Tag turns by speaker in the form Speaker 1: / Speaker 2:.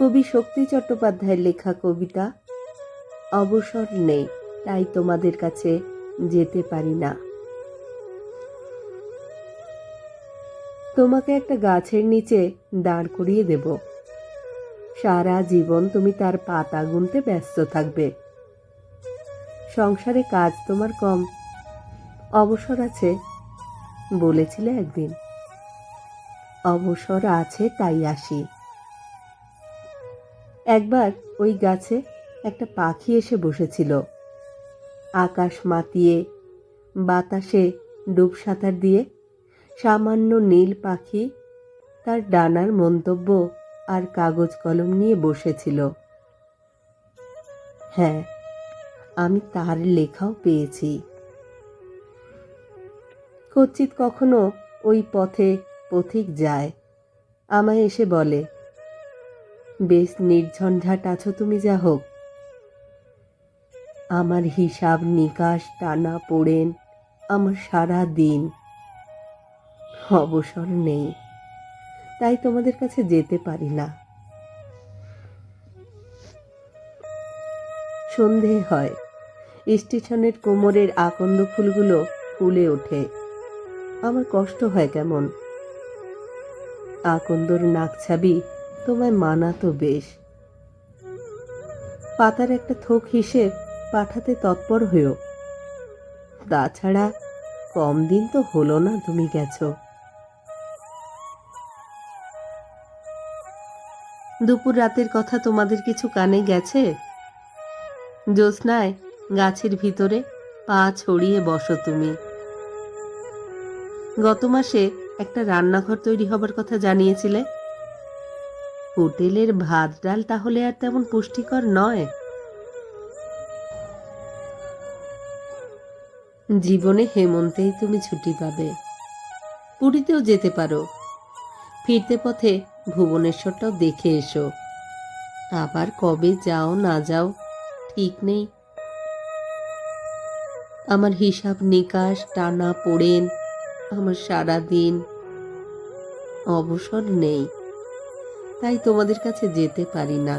Speaker 1: কবি শক্তি চট্টোপাধ্যায়ের লেখা কবিতা, অবসর নেই, তাই তোমাদের কাছে যেতে পারি না। তোমাকে একটা গাছের নিচে দাঁড় করিয়ে দেব। সারা জীবন তুমি তার পাতা গুনতে ব্যস্ত থাকবে। সংসারে কাজ তোমার কম। অবসর আছে, বলেছিলে একদিন। অবসর আছে, তাই আসি। একবার ওই গাছে একটা পাখি এসে বসেছিল। আকাশ মাতিয়ে, বাতাসে ডুব সাঁতার দিয়ে সামান্য নীল পাখি তার ডানার মন্তব্য আর কাগজ কলম নিয়ে বসেছিল। হ্যাঁ আমি তার লেখাও পেয়েছি। কচ্ছিত কখনো ওই পথে পথিক যায়, আমায় এসে বলে বেশ নির্ঝঞ্ঝাট আছো তুমি যা হোক। আমার হিসাব নিকাশ টানা পড়েন আমার সারা দিন। অবসর নেই, তাই তোমাদের কাছে যেতে পারি না। সন্ধে হয়, স্টেশনের কোমরের আকন্দ ফুলগুলো ফুলে ওঠে। আমার কষ্ট হয় কেমন? আকন্দর নাকছাবি তোমায় মানাতো বেশ। পাতার একটা থোক হিসেব পাঠাতে তৎপর হয়েও। তাছাড়া কম দিন তো হলো না তুমি গেছো। দুপুর রাতের কথা তোমাদের কিছু কানে গেছে? জ্যোৎস্নায় গাছের ভিতরে পা ছড়িয়ে বসো তুমি। গত মাসে একটা রান্নাঘর তৈরি হবার কথা জানিয়েছিলে? হোটেলের ভাত ডাল তাহলে আর তেমন পুষ্টিকর নয়। জীবনে হেমন্তেই তুমি ছুটি পাবে। পুরীতেও যেতে পারো। ফিরতে পথে ভুবনেশ্বরটাও দেখে এসো। আবার কবে যাও না যাও ঠিক নেই। আমার হিসাব নিকাশ, টানা পড়েন, আমার সারা দিন অবসর নেই। তাই তোমাদের কাছে যেতে পারি না।